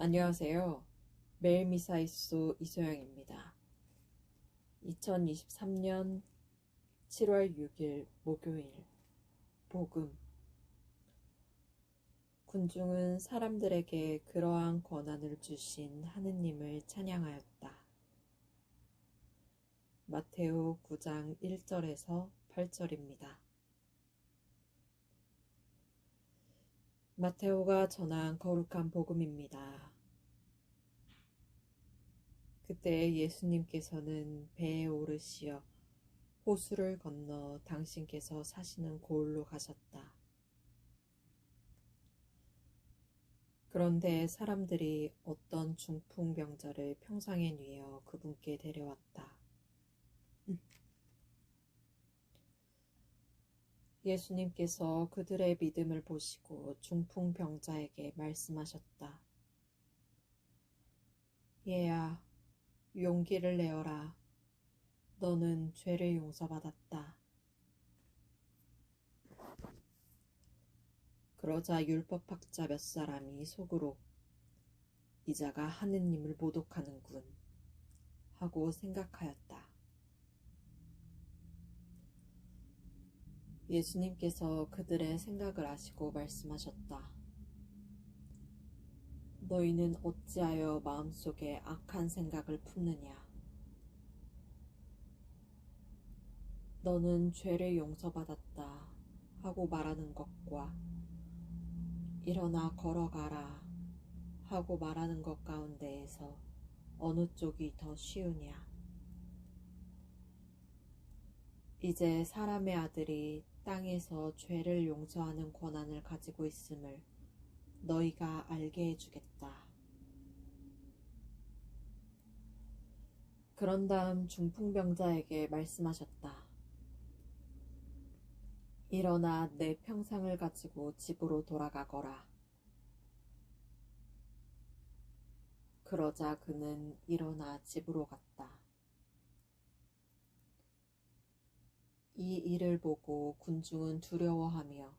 안녕하세요. 매일 미사이소 이소영입니다. 2023년 7월 6일 목요일 복음 군중은 사람들에게 그러한 권한을 주신 하느님을 찬양하였다. 마테오 9장 1절에서 8절입니다. 마테오가 전한 거룩한 복음입니다. 그때 예수님께서는 배에 오르시어 호수를 건너 당신께서 사시는 고을로 가셨다. 그런데 사람들이 어떤 중풍병자를 평상에 뉘어 그분께 데려왔다. 예수님께서 그들의 믿음을 보시고 중풍병자에게 말씀하셨다. 얘야, 용기를 내어라. 너는 죄를 용서받았다. 그러자 율법학자 몇 사람이 속으로 이자가 하느님을 모독하는군 하고 생각하였다. 예수님께서 그들의 생각을 아시고 말씀하셨다. 너희는 어찌하여 마음속에 악한 생각을 품느냐? 너는 죄를 용서받았다 하고 말하는 것과 일어나 걸어가라 하고 말하는 것 가운데에서 어느 쪽이 더 쉬우냐? 이제 사람의 아들이 땅에서 죄를 용서하는 권한을 가지고 있음을 너희가 알게 해주겠다. 그런 다음 중풍병자에게 말씀하셨다. 일어나 내 평상을 가지고 집으로 돌아가거라. 그러자 그는 일어나 집으로 갔다. 이 일을 보고 군중은 두려워하며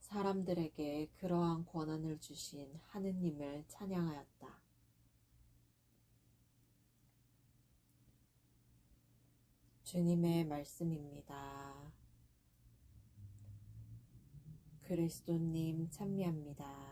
사람들에게 그러한 권한을 주신 하느님을 찬양하였다. 주님의 말씀입니다. 그리스도님 찬미합니다.